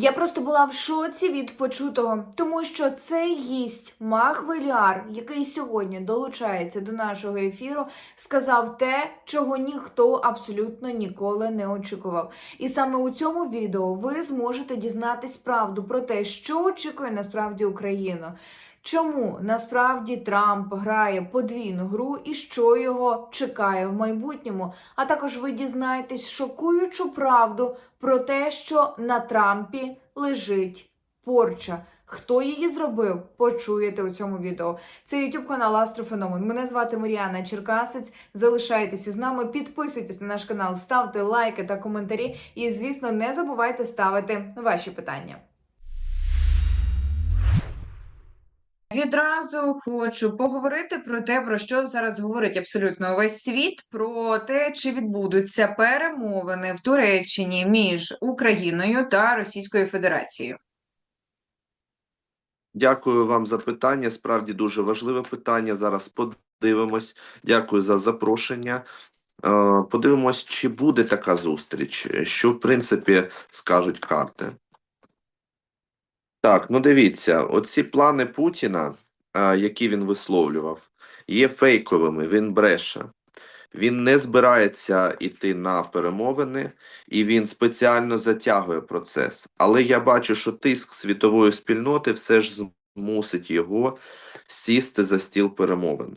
Я просто була в шоці від почутого, тому що цей гість Мах який сьогодні долучається до нашого ефіру, сказав те, чого ніхто абсолютно ніколи не очікував. І саме у цьому відео ви зможете дізнатись правду про те, що очікує насправді Україну. Чому насправді Трамп грає подвійну гру і що його чекає в майбутньому? А також ви дізнаєтесь шокуючу правду про те, що на Трампі лежить порча. Хто її зробив, почуєте у цьому відео. Це YouTube канал Астрофеномен. Мене звати Мар'яна Черкасець. Залишайтеся з нами, підписуйтесь на наш канал, ставте лайки та коментарі. І, звісно, не забувайте ставити ваші питання. Відразу хочу поговорити про те, про що зараз говорить абсолютно весь світ, про те, чи відбудуться перемовини в Туреччині між Україною та Російською Федерацією. Дякую вам за питання. Справді дуже важливе питання. Зараз подивимось. Дякую за запрошення. Е, Подивимось, чи буде така зустріч, що в принципі скажуть карти. Так, ну дивіться, оці плани Путіна, які він висловлював, є фейковими. Він бреше. Він не збирається йти на перемовини, і він спеціально затягує процес. Але я бачу, що тиск світової спільноти все ж змусить його сісти за стіл перемовин.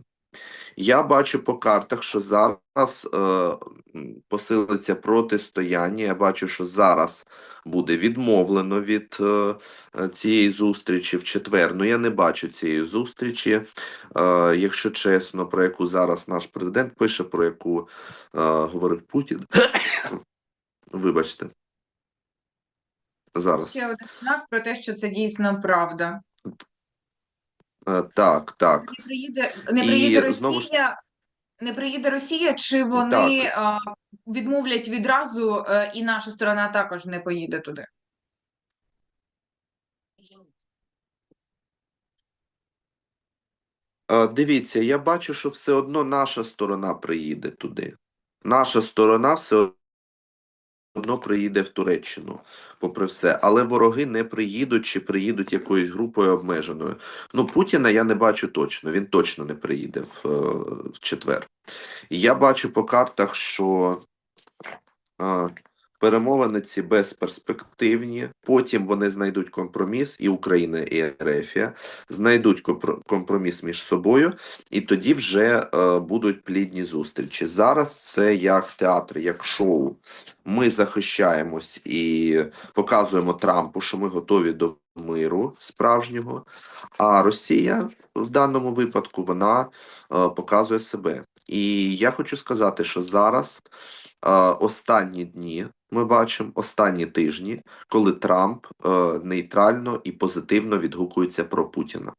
Я бачу по картах, що зараз е, посилиться протистояння. Я бачу, що зараз буде відмовлено від е, е, цієї зустрічі в четвер. Ну я не бачу цієї зустрічі, е, якщо чесно, про яку зараз наш президент пише, про яку е, говорив Путін. Вибачте. Зараз. Ще один знак про те, що це дійсно правда. Е, так, так. Не приїде, не І приїде знову ж- Росія, не приїде Росія, чи вони а, відмовлять відразу, е, і наша сторона також не поїде туди. Е, Дивіться, я бачу, що все одно наша сторона приїде туди. Наша сторона все одно приїде в Туреччину, попри все. Але вороги не приїдуть чи приїдуть якоюсь групою обмеженою. Ну, Путіна я не бачу точно. Він точно не приїде в, е, в четвер. Я бачу по картах, що е, перемовини ці безперспективні. Потім вони знайдуть компроміс, і Україна, і Ерефія знайдуть компроміс між собою, і тоді вже е, будуть плідні зустрічі. Зараз це як театр, як шоу. Ми захищаємось і показуємо Трампу, що ми готові до миру справжнього. А Росія в даному випадку вона е, показує себе. І я хочу сказати, що зараз е, останні дні ми бачимо останні тижні, коли Трамп е, нейтрально і позитивно відгукується про Путіна.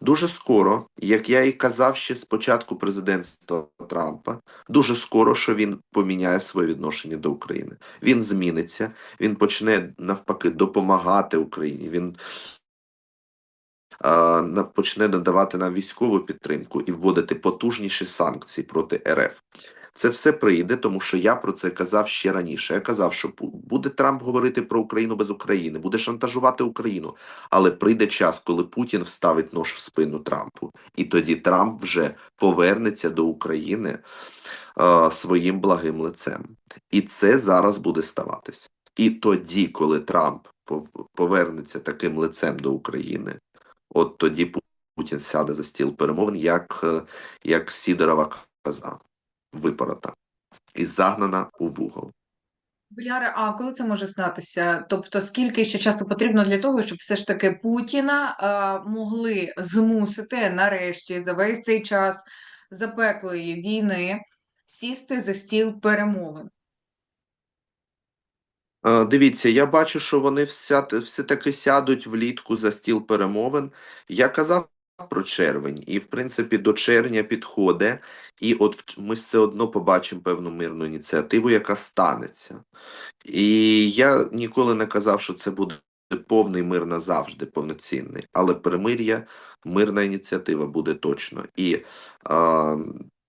Дуже скоро, як я і казав ще з початку президентства Трампа, дуже скоро, що він поміняє своє відношення до України. Він зміниться, він почне навпаки допомагати Україні. Він почне надавати нам військову підтримку і вводити потужніші санкції проти РФ. Це все прийде, тому що я про це казав ще раніше. Я казав, що буде Трамп говорити про Україну без України, буде шантажувати Україну. Але прийде час, коли Путін вставить нож в спину Трампу, і тоді Трамп вже повернеться до України е, своїм благим лицем. І це зараз буде ставатись. І тоді, коли Трамп повернеться таким лицем до України, от тоді Путін сяде за стіл перемовин, як, е, як Сідорова коза, випорота і загнана у вугол. Біляре, а коли це може статися? Тобто, скільки ще часу потрібно для того, щоб все ж таки Путіна е, могли змусити нарешті за весь цей час запеклої війни сісти за стіл перемовин? Е, Дивіться, я бачу, що вони все-таки сядуть влітку за стіл перемовин. Я казав про червень, і в принципі до червня підходить, і от ми все одно побачимо певну мирну ініціативу, яка станеться. І я ніколи не казав, що це буде повний мир назавжди, повноцінний, але перемир'я, мирна ініціатива буде точно. І а,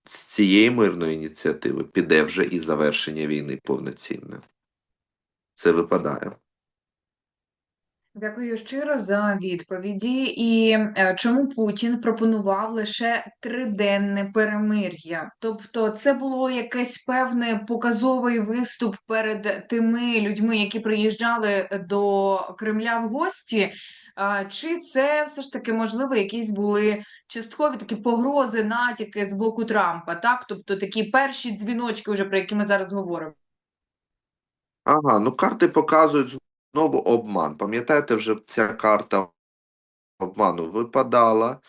з цієї мирної ініціативи піде вже і завершення війни повноцінне. Це випадає. Дякую щиро за відповіді. І е, чому Путін пропонував лише триденне перемир'я? Тобто, це було якийсь певний показовий виступ перед тими людьми, які приїжджали до Кремля в гості. Чи це все ж таки можливо якісь були часткові такі погрози, натяки з боку Трампа? Так, тобто такі перші дзвіночки, вже про які ми зараз говоримо. Ага, ну карти показують знову обман. Пам'ятаєте, вже ця карта обману випадала,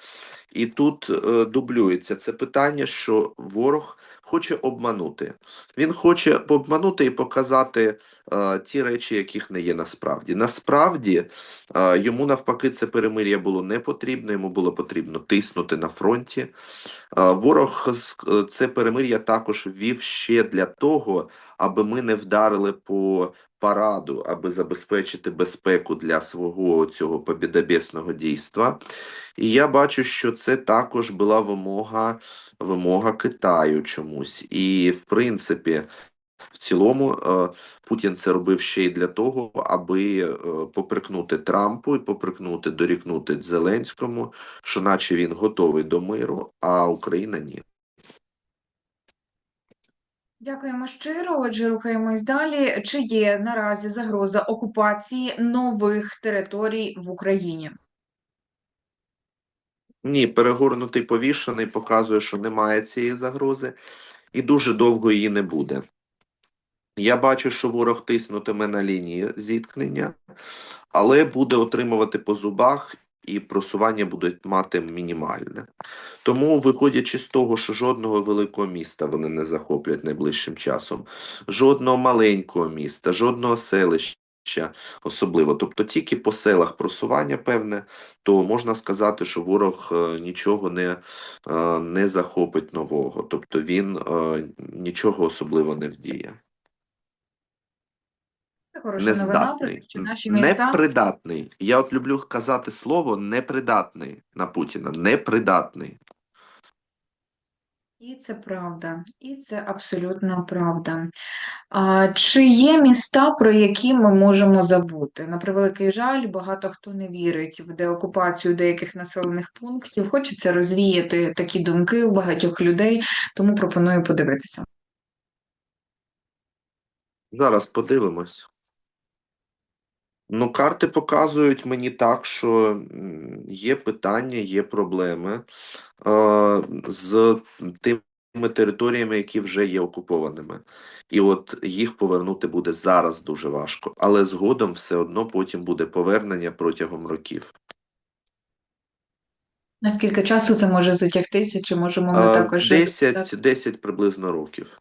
і тут е, дублюється це питання, що ворог хоче обманути. Він хоче обманути і показати е, ті речі, яких не є насправді. Насправді е, йому навпаки це перемир'я було не потрібно, йому було потрібно тиснути на фронті. Е, ворог е, це перемир'я також ввів ще для того, аби ми не вдарили по параду, аби забезпечити безпеку для свого цього побідобєсного дійства. І я бачу, що це також була вимога, вимога Китаю чомусь. І, в принципі, в цілому е, Путін це робив ще й для того, аби е, поприкнути Трампу і поприкнути, дорікнути Зеленському, що наче він готовий до миру, а Україна ні. Дякуємо щиро. Отже, рухаємось далі. Чи є наразі загроза окупації нових територій в Україні? Ні, перегорнутий повішений показує, що немає цієї загрози, і дуже довго її не буде. Я бачу, що ворог тиснутиме на лінії зіткнення, але буде отримувати по зубах, і просування будуть мати мінімальне. Тому, виходячи з того, що жодного великого міста вони не захоплять найближчим часом, жодного маленького міста, жодного селища. Особливо, тобто тільки по селах просування певне, то можна сказати, що ворог е, нічого не, е, не захопить нового, тобто він е, нічого особливо не вдіє. Хороша новина про те, що наші міста непридатний. Я от люблю казати слово непридатний на Путіна. Непридатний. і це правда, і це абсолютно правда. А чи є міста, про які ми можемо забути? На превеликий жаль, багато хто не вірить в деокупацію деяких населених пунктів. Хочеться розвіяти такі думки у багатьох людей, тому пропоную подивитися. Зараз подивимось. Ну, карти показують мені так, що є питання, є проблеми е, з тими територіями, які вже є окупованими. І от їх повернути буде зараз дуже важко, але згодом все одно потім буде повернення протягом років. Наскільки часу це може затягтися, чи можемо ми також 10, 10 приблизно років.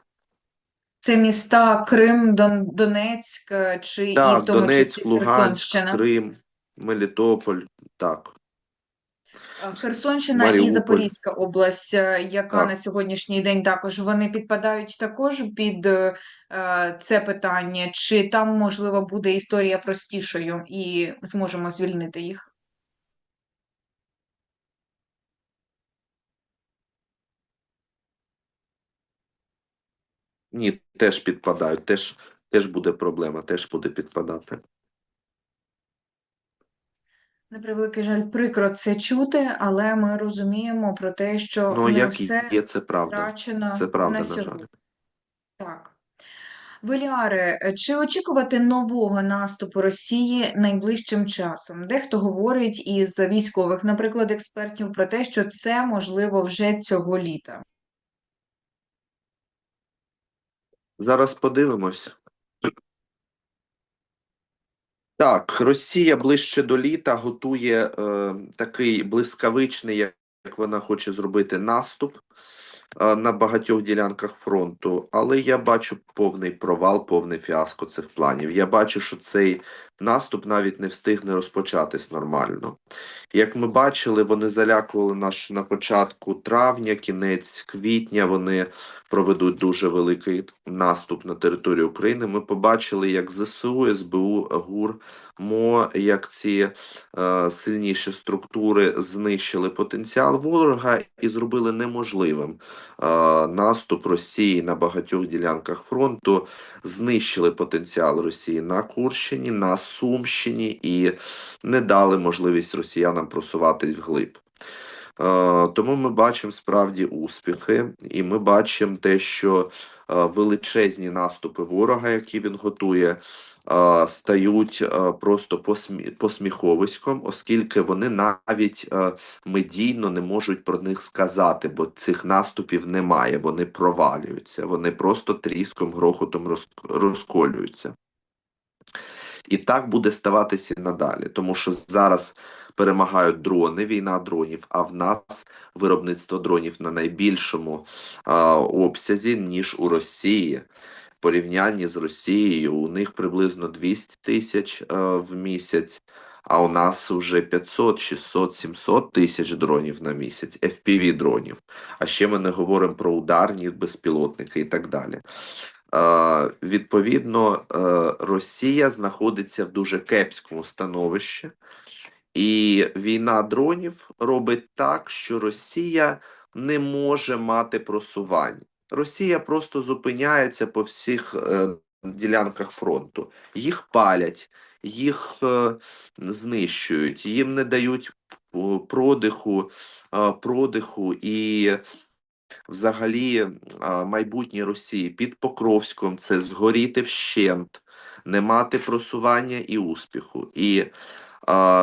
Це міста Крим, Дон, Донецьк, е, чи і в тому Донецьк, числі Луганськ, Херсонщина? Крим, Мелітополь, так. Е, Херсонщина і Запорізька область, е, яка Так. на сьогоднішній день також вони підпадають також під е, це питання, чи там можливо буде історія простішою і зможемо звільнити їх? Ні, теж підпадають, теж, теж буде проблема, теж буде підпадати. На превеликий жаль, прикро це чути, але ми розуміємо про те, що Ну, не як все є, це правда. втрачено Це правда, на на жаль. Так. Веліаре, чи очікувати нового наступу Росії найближчим часом? Дехто говорить із військових, наприклад, експертів, про те, що це можливо вже цього літа. Зараз подивимось. Так, Росія ближче до літа готує е, такий блискавичний, як вона хоче зробити наступ е, на багатьох ділянках фронту, але я бачу повний провал, повний фіаско цих планів. Я бачу, що цей наступ навіть не встигне розпочатись нормально. Як ми бачили, вони залякували нас на початку травня, кінець квітня. Вони проведуть дуже великий наступ на територію України. Ми побачили, як ЗСУ, СБУ, ГУР, МО, як ці е, сильніші структури знищили потенціал ворога і зробили неможливим е, наступ Росії на багатьох ділянках фронту, знищили потенціал Росії на Курщині, на Сумщині і не дали можливість росіянам просуватись вглиб. Е, Тому ми бачимо справді успіхи, і ми бачимо те, що е, величезні наступи ворога, які він готує, е, стають просто посміховиськом, оскільки вони навіть медійно не можуть про них сказати, бо цих наступів немає. Вони провалюються, вони просто тріском, грохотом розколюються. І так буде ставатися і надалі, тому що зараз перемагають дрони, війна дронів, а в нас виробництво дронів на найбільшому а, обсязі, ніж у Росії. В порівнянні з Росією у них приблизно 200 тисяч е, в місяць, а у нас вже 500, 600, 700 тисяч дронів на місяць, FPV дронів. А ще ми не говоримо про ударні безпілотники і так далі. Е, відповідно, е, Росія знаходиться в дуже кепському становищі, і війна дронів робить так, що Росія не може мати просувань. Росія просто зупиняється по всіх е, ділянках фронту. Їх палять, їх знищують, їм не дають продиху, продиху і взагалі майбутнє Росії під Покровськом це згоріти вщент, не мати просування і успіху. І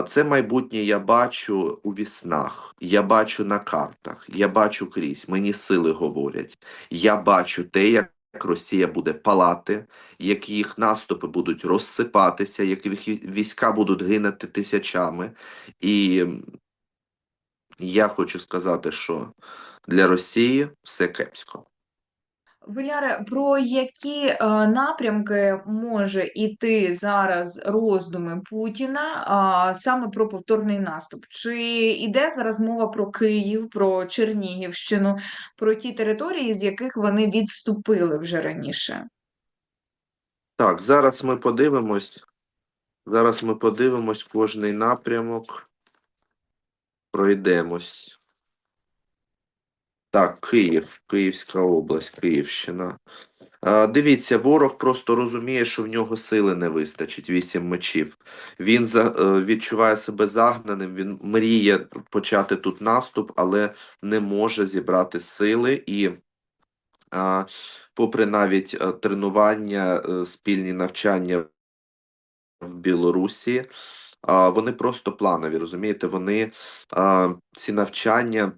це майбутнє я бачу у віснах, я бачу на картах, я бачу крізь, мені сили говорять. Я бачу те, як Росія буде палати, як їх наступи будуть розсипатися, як їх війська будуть гинути тисячами. І я хочу сказати, що для Росії все кепсько. Виляре, про які е, напрямки може іти зараз роздуми Путіна а, саме про повторний наступ? Чи йде зараз мова про Київ, про Чернігівщину, про ті території, з яких вони відступили вже раніше? Так, зараз ми подивимось. Зараз ми подивимось кожний напрямок. Пройдемось. Так, Київ, Київська область, Київщина. Дивіться, ворог просто розуміє, що в нього сили не вистачить, вісім мечів. Він за, е, відчуває себе загнаним, він мріє почати тут наступ, але не може зібрати сили і. А, попри навіть е, тренування, е, спільні навчання в Білорусі, а, вони просто планові, розумієте? Вони а, ці навчання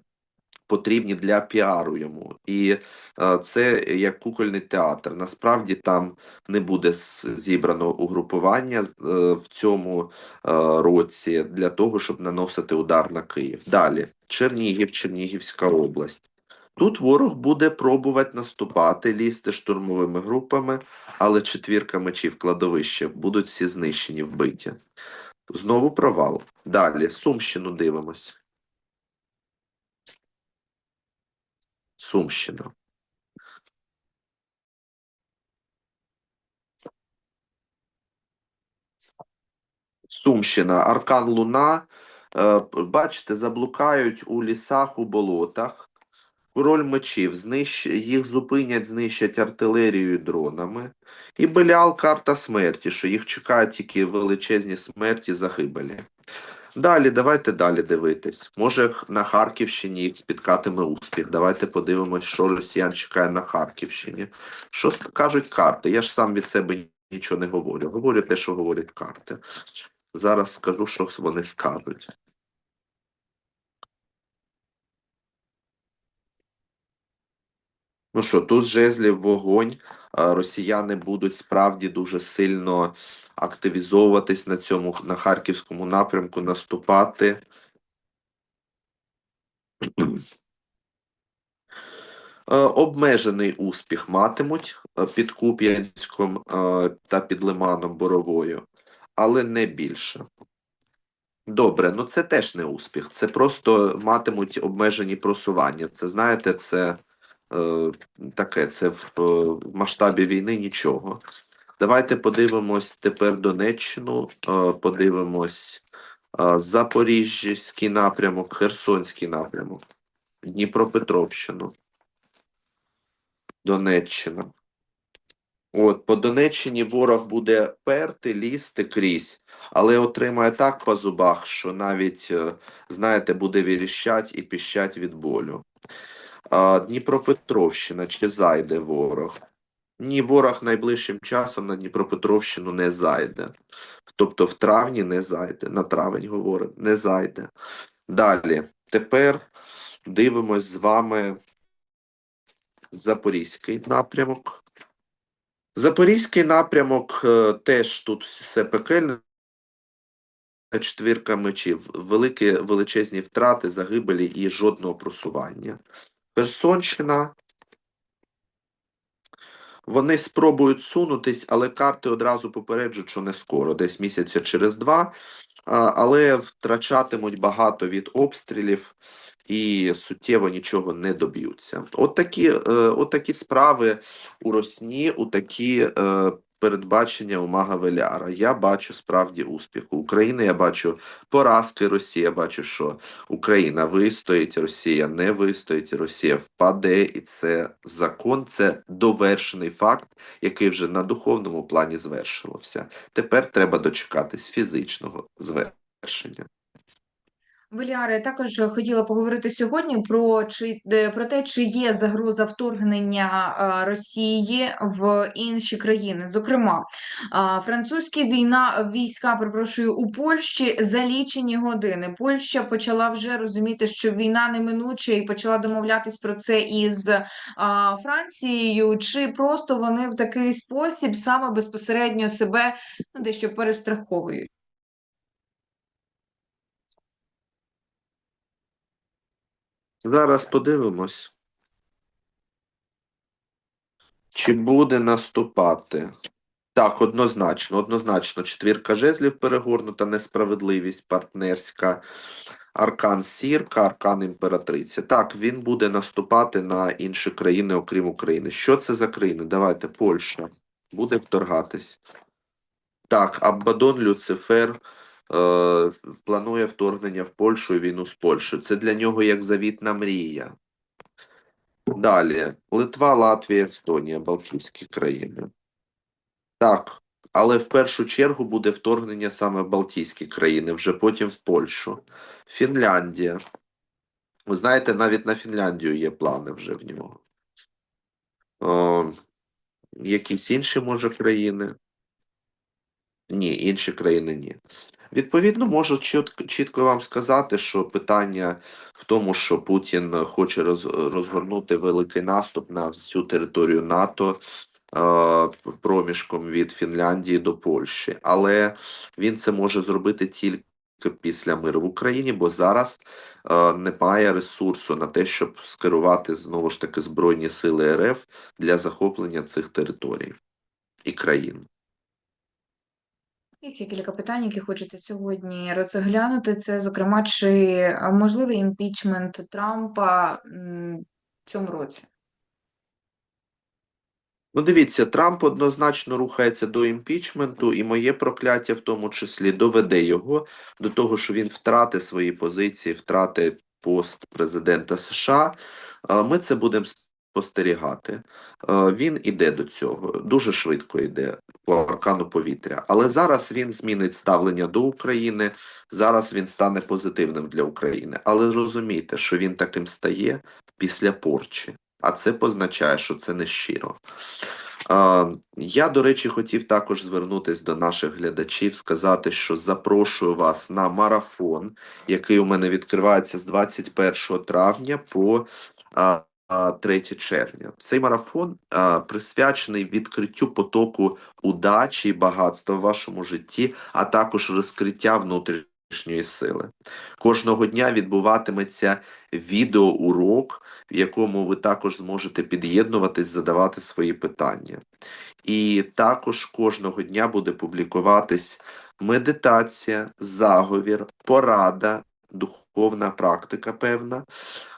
потрібні для піару йому. І е, це як кукольний театр. Насправді там не буде зібрано угрупування е, в цьому е, році для того, щоб наносити удар на Київ. Далі Чернігів, Чернігівська область. Тут ворог буде пробувати наступати, лізти штурмовими групами, але четвірка мечів кладовище будуть всі знищені, вбиті. Знову провал. Далі Сумщину дивимось. Сумщина. Сумщина, Аркан Луна. Е, Бачите, заблукають у лісах, у болотах. Король мечів, знищ... їх зупинять, знищать артилерією і дронами. І Беліал карта смерті, що їх чекають тільки величезні смерті загибелі. Далі, давайте далі дивитись. Може, на Харківщині їх спіткатиме успіх. Давайте подивимось, що росіян чекає на Харківщині. Що кажуть карти? Я ж сам від себе нічого не говорю. Говорю те, що говорять карти. Зараз скажу, що вони скажуть. Ну що, тут жезлів вогонь. Росіяни будуть справді дуже сильно активізовуватись на цьому на харківському напрямку, наступати. Е, Обмежений успіх матимуть е, під Куп'янськом е, та під Лиманом Боровою, але не більше. Добре, ну це теж не успіх. Це просто матимуть обмежені просування. Це знаєте, це е, таке, це в, в масштабі війни нічого. Давайте подивимось тепер Донеччину, подивимось е, Запоріжжя напрямок, Херсонський напрямок, Дніпропетровщину, Донеччина. От, по Донеччині ворог буде перти, лізти крізь, але отримає так по зубах, що навіть, е, знаєте, буде віріщать і піщать від болю. Дніпропетровщина, чи зайде ворог? Ні, ворог найближчим часом на Дніпропетровщину не зайде. Тобто в травні не зайде. На травень говоримо, не зайде. Далі. Тепер дивимось з вами Запорізький напрямок. Запорізький напрямок е, теж тут все пекельне. Четвірка мечів, великі величезні втрати, загибелі і жодного просування. Херсонщина. Вони спробують сунутись, але карти одразу попереджують, що не скоро, десь місяця через два, але втрачатимуть багато від обстрілів і суттєво нічого не доб'ються. От такі, е, от такі справи у Росні, у такі е, передбачення у Мага Веляра. Я бачу справді успіху. України я бачу поразки Росії, я бачу, що Україна вистоїть, Росія не вистоїть, Росія впаде, і це закон, це довершений факт, який вже на духовному плані звершився. Тепер треба дочекатись фізичного звершення. Я також хотіла поговорити сьогодні про чи про те, чи є загроза вторгнення Росії в інші країни. Зокрема, французькі війна війська, перепрошую, у Польщі за лічені години. Польща почала вже розуміти, що війна неминуча, і почала домовлятись про це із Францією. Чи просто вони в такий спосіб саме безпосередньо себе ну, дещо перестраховують? Зараз подивимось, чи буде наступати. Так, однозначно, однозначно. Четвірка жезлів перегорнута, несправедливість партнерська, аркан сірка, аркан імператриця. Так, він буде наступати на інші країни, окрім України. Що це за країни? Давайте, Польща буде вторгатись. Так, Аббадон Люцифер планує вторгнення в Польщу і війну з Польщею. Це для нього як завітна мрія. Далі. Литва, Латвія, Естонія, Балтійські країни. Так, але в першу чергу буде вторгнення саме в Балтійські країни, вже потім в Польщу. Фінляндія. Ви знаєте, навіть на Фінляндію є плани вже в нього. О, якісь інші, може, країни? Ні, інші країни ні. Відповідно, можу чітко вам сказати, що питання в тому, що Путін хоче розгорнути великий наступ на всю територію НАТО е, проміжком від Фінляндії до Польщі. Але він це може зробити тільки після миру в Україні, бо зараз е, немає ресурсу на те, щоб скерувати знову ж таки Збройні сили РФ для захоплення цих територій і країн. І ще кілька питань, які хочеться сьогодні розглянути. Це, зокрема, чи е, можливий імпічмент Трампа в цьому році? Ну, дивіться, Трамп однозначно рухається до імпічменту, і моє прокляття в тому числі доведе його до того, що він втратить свої позиції, втратить пост президента США. Ми це будемо спостерігати. Е, Він іде до цього, дуже швидко йде по аркану повітря. Але зараз він змінить ставлення до України, зараз він стане позитивним для України. Але розумійте, що він таким стає після порчі. А це позначає, що це не щиро. Я, до речі, хотів також звернутися до наших глядачів, сказати, що запрошую вас на марафон, який у мене відкривається з 21 травня по а, 3 червня. Цей марафон присвячений відкриттю потоку удачі і багатства в вашому житті, а також розкриття внутрішньої сили. Кожного дня відбуватиметься відеоурок, в якому ви також зможете під'єднуватись, задавати свої питання. І також кожного дня буде публікуватись медитація, заговір, порада, духовна практика певна.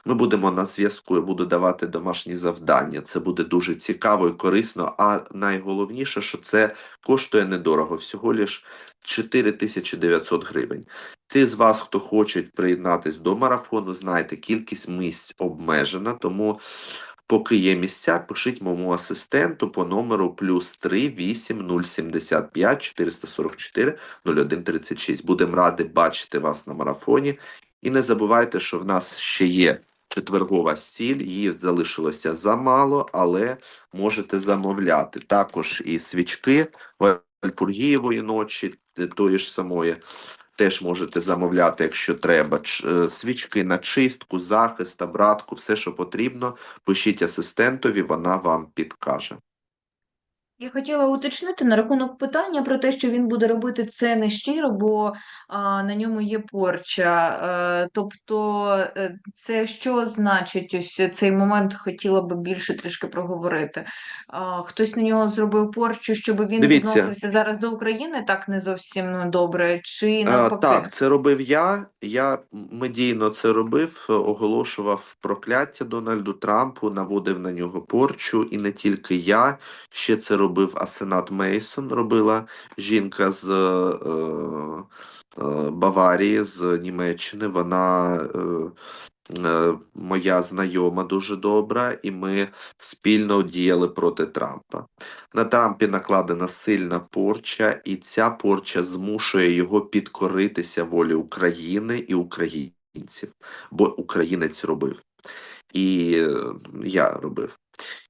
Ми будемо на зв'язку, я буду давати домашні завдання. Це буде дуже цікаво і корисно. А найголовніше, що це коштує недорого, всього лиш 4900 гривень. Ти з вас, хто хоче приєднатись до марафону, знаєте, кількість місць обмежена, тому Поки є місця, пишіть моєму асистенту по номеру плюс 3 8 075 444 01 36. Будемо раді бачити вас на марафоні. І не забувайте, що в нас ще є четвергова сіль, її залишилося замало, але можете замовляти. Також і свічки Вальпургієвої ночі, е, тої ж самої, теж можете замовляти, якщо треба. Е, Свічки на чистку, захист, обратку, все, що потрібно, пишіть асистентові, вона вам підкаже. Я хотіла уточнити на рахунок питання про те, що він буде робити це не щиро, бо а, на ньому є порча. Е, тобто, е, це що значить ось цей момент хотіла би більше трішки проговорити. А, хтось на нього зробив порчу, щоб він Дивіться. відносився зараз до України так не зовсім ну, добре, чи А, так, це робив я. Я медійно це робив, е, оголошував прокляття Дональду Трампу, наводив на нього порчу, і не тільки я. Ще це робив Асенат Мейсон, робила жінка з е, е, Баварії, з Німеччини. Вона е, моя знайома дуже добра, і ми спільно діяли проти Трампа. На Трампі накладена сильна порча, і ця порча змушує його підкоритися волі України і українців, бо українець робив. І я робив.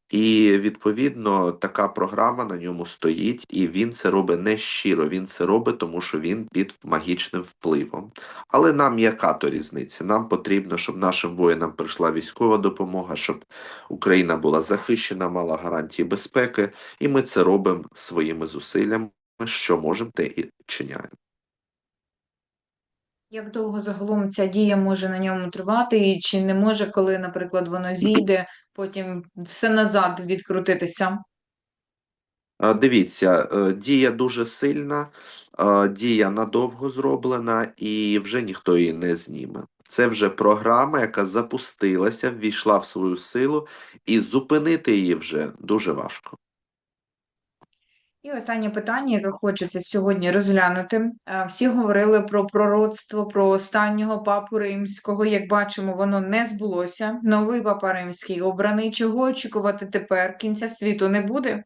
І відповідно така програма на ньому стоїть, і він це робить не щиро. Він це робить, тому що він під магічним впливом. Але нам яка то різниця? Нам потрібно, щоб нашим воїнам прийшла військова допомога, щоб Україна була захищена, мала гарантії безпеки, і ми це робимо своїми зусиллями, що можемо, те і чиняємо. Як довго загалом ця дія може на ньому тривати, і чи не може, коли, наприклад, воно зійде, потім все назад відкрутитися? Дивіться, е, дія дуже сильна, дія надовго зроблена, і вже ніхто її не зніме. Це вже програма, яка запустилася, ввійшла в свою силу, і зупинити її вже дуже важко. І останнє питання, яке хочеться сьогодні розглянути. Е, Всі говорили про пророцтво, про останнього папу римського. Як бачимо, воно не збулося. Новий папа римський обраний. Чого очікувати тепер? Кінця світу не буде?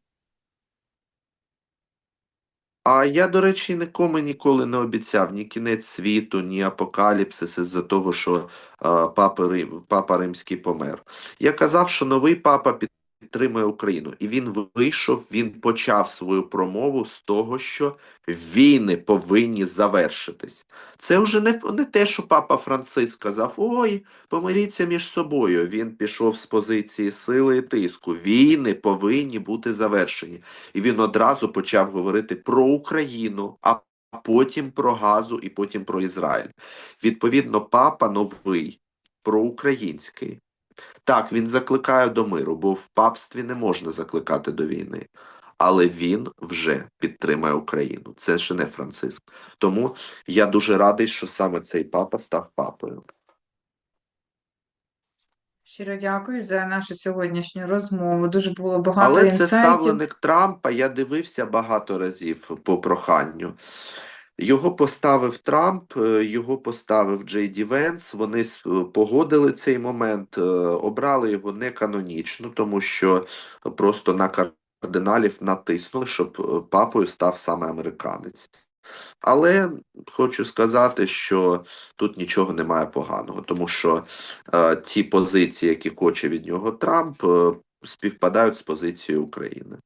А я, до речі, нікому ніколи не обіцяв ні кінець світу, ні апокаліпсис із-за того, що е, папа, Рим, папа Римський помер. Я казав, що новий папа підтримує Україну. І він вийшов, він почав свою промову з того, що війни повинні завершитись. Це вже не, не те, що папа Франциск сказав: ой, помиріться між собою. Він пішов з позиції сили і тиску. Війни повинні бути завершені. І він одразу почав говорити про Україну, а потім про Газу і потім про Ізраїль. Відповідно, папа новий, проукраїнський. Так, він закликає до миру, бо в папстві не можна закликати до війни. Але він вже підтримує Україну. Це ще не Франциск. Тому я дуже радий, що саме цей папа став папою. Щиро дякую за нашу сьогоднішню розмову. Дуже було багато Але це інсайтів. ставленик Трампа, я дивився багато разів по проханню. Його поставив Трамп, е, його поставив Джей Ді Венс, вони погодили цей момент, е, обрали його не канонічно, тому що просто на кардиналів натиснули, щоб е, папою став саме американець. Але хочу сказати, що тут нічого немає поганого, тому що е, ті позиції, які хоче від нього Трамп, е, співпадають з позицією України.